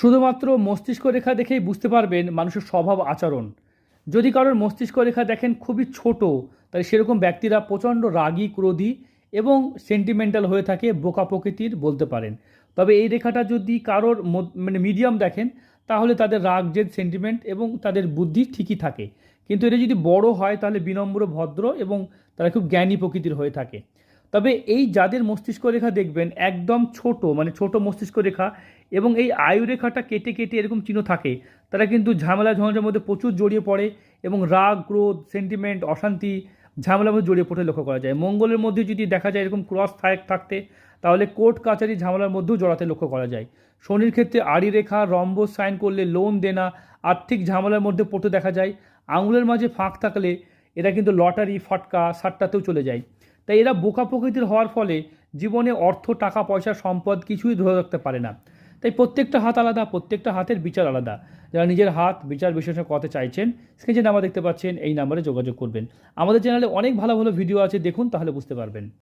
শুধুমাত্র মস্তিষ্ক রেখা দেখেই বুঝতে পারবেন মানুষের স্বভাব আচরণ। যদি কারোর মস্তিষ্ক রেখা দেখেন খুবই ছোট, তাহলে সেরকম ব্যক্তিরা প্রচণ্ড রাগী, ক্রোধী এবং সেন্টিমেন্টাল হয়ে থাকে, বোকা প্রকৃতির বলতে পারেন। তবে এই রেখাটা যদি কারোর মানে মিডিয়াম দেখেন, তাহলে তাদের রাগ, জেদ সেন্টিমেন্ট এবং তাদের বুদ্ধি ঠিকই থাকে। কিন্তু এটা যদি বড় হয়, তাহলে বিনম্র, ভদ্র এবং তারা খুব জ্ঞানী প্রকৃতির হয়ে থাকে। তবে এই যাদের মস্তিষ্ক রেখা দেখবেন একদম ছোট মানে ছোট মস্তিষ্ক রেখা এবং এই আয়ু রেখাটা কেটে কেটে এরকম চিহ্ন থাকে, তারা কিন্তু ঝামেলা ঝঞ্ঝার মধ্যে প্রচুর জড়িয়ে পড়ে এবং রাগ, ক্রোধ সেন্টিমেন্ট অশান্তি ঝামেলার মধ্যে জড়িয়ে পড়তে লক্ষ্য করা যায়। মঙ্গলের মধ্যে যদি দেখা যায় এরকম ক্রস থাক, থাকতে, তাহলে কোর্ট কাচারি ঝামেলার মধ্যেও জড়াতে লক্ষ্য করা যায়। শনির ক্ষেত্রে আড়ি রেখা, রম্ব, সাইন করলে লোন দেনা, আর্থিক ঝামেলার মধ্যে পড়তে দেখা যায়। আঙুলের মাঝে ফাঁক থাকলে এটা কিন্তু লটারি, ফটকা সাট্টাতেও চলে যায়। তাই এরা বোকা প্রকৃতির হওয়ার ফলে জীবনে অর্থ, টাকা, পয়সা, সম্পদ কিছুই ধরে রাখতে পারে না। তাই প্রত্যেকটা হাত আলাদা, প্রত্যেকটা হাতের বিচার আলাদা। যারা নিজের হাত বিচার বিশ্লেষণ করতে চাইছেন স্ক্রিনে নাম্বার দেখতে পাচ্ছেন, এই নাম্বারে যোগাযোগ করবেন। আমাদের চ্যানেলে অনেক ভালো ভালো ভিডিও আছে, দেখুন তাহলে বুঝতে পারবেন।